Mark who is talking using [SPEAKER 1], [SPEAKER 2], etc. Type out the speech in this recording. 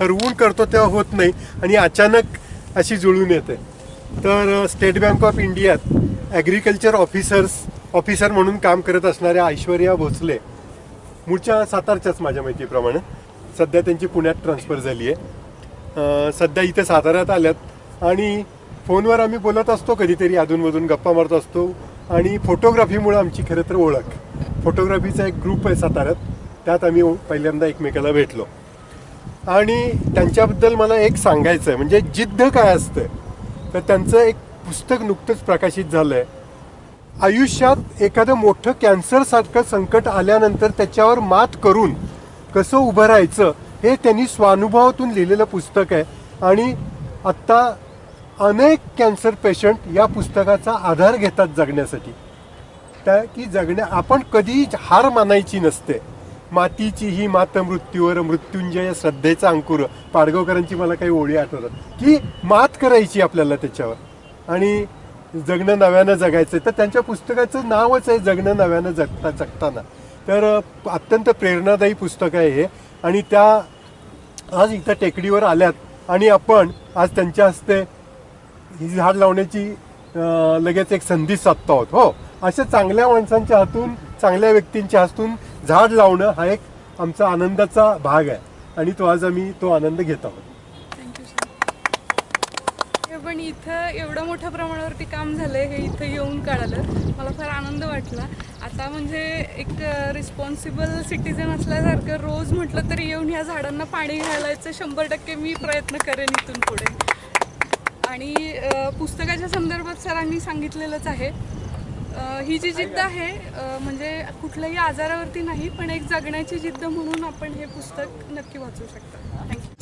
[SPEAKER 1] ठरवून करतो तेव्हा होत नाही आणि अचानक अशी जुळून येते. तर स्टेट बँक ऑफ इंडियात ॲग्रिकल्चर ऑफिसर्स ऑफिसर म्हणून काम करत असणाऱ्या ऐश्वर्या भोसले मूळच्या सातारच्याच माझ्या माहितीप्रमाणे सध्या त्यांची पुण्यात ट्रान्सफर झाली आहे. सध्या इथे साताऱ्यात आल्यात आणि फोनवर आम्ही बोलत असतो कधीतरी अधूनमधून गप्पा मारत असतो आणि फोटोग्राफीमुळे आमची खरं तर ओळख. फोटोग्राफीचा एक ग्रुप आहे साताऱ्यात त्यात आम्ही पहिल्यांदा एकमेकाला भेटलो. आणि त्यांच्याबद्दल मला एक सांगायचं आहे म्हणजे जिद्द काय असतं तर त्यांचं एक पुस्तक नुकतंच प्रकाशित झालं आहे आयुष्यात एखादं मोठं कॅन्सरसारखं संकट आल्यानंतर त्याच्यावर मात करून कसं उभं राहायचं हे त्यांनी स्वानुभवातून लिहिलेलं पुस्तक आहे. आणि आत्ता अनेक कॅन्सर पेशंट या पुस्तकाचा आधार घेतात जगण्यासाठी. त्या की जगण्या आपण कधीही हार मानायची नसते. मातीची ही मात मृत्यूवर मृत्युंजय श्रद्धेचा अंकुर. पाडगावकरांची मला काही ओळी आठवतात. की मात करायची आपल्याला त्याच्यावर. आणि जगणं नव्यानं जगायचं तर त्यांच्या पुस्तकाचं नावच आहे जगणं नव्यानं जगता जगताना. तर अत्यंत प्रेरणादायी पुस्तक आहे हे. आणि त्या आज इथं टेकडीवर आल्यात. आणि आपण आज त्यांच्या हस्ते ही झाड लावण्याची लगेच एक संधी साधतो आहोत. हो. अशा चांगल्या माणसांच्या हातून चांगल्या व्यक्तींच्या हस्तून झाड लावणं हा एक आमचा आनंदाचा भाग आहे. आणि तो आज आम्ही तो आनंद घेत आहोत.
[SPEAKER 2] थँक्यू सर पण इथं एवढं मोठ्या प्रमाणावरती काम झालंय हे इथं येऊन कळालं. मला फार आनंद वाटला. आता म्हणजे एक रिस्पॉन्सिबल सिटीजन असल्यासारखं रोज म्हटलं तरी येऊन ह्या झाडांना पाणी घालायचं शंभर टक्के मी प्रयत्न करेन इथून पुढे. आणि पुस्तकाच्या संदर्भात सरांनी सांगितलेलंच आहे. ही जी जिद्द आहे म्हणजे कुठल्याही आजारावरती नाही पण एक जगण्याची जिद्द म्हणून आपण हे पुस्तक नक्की वाचू शकता. थँक्यू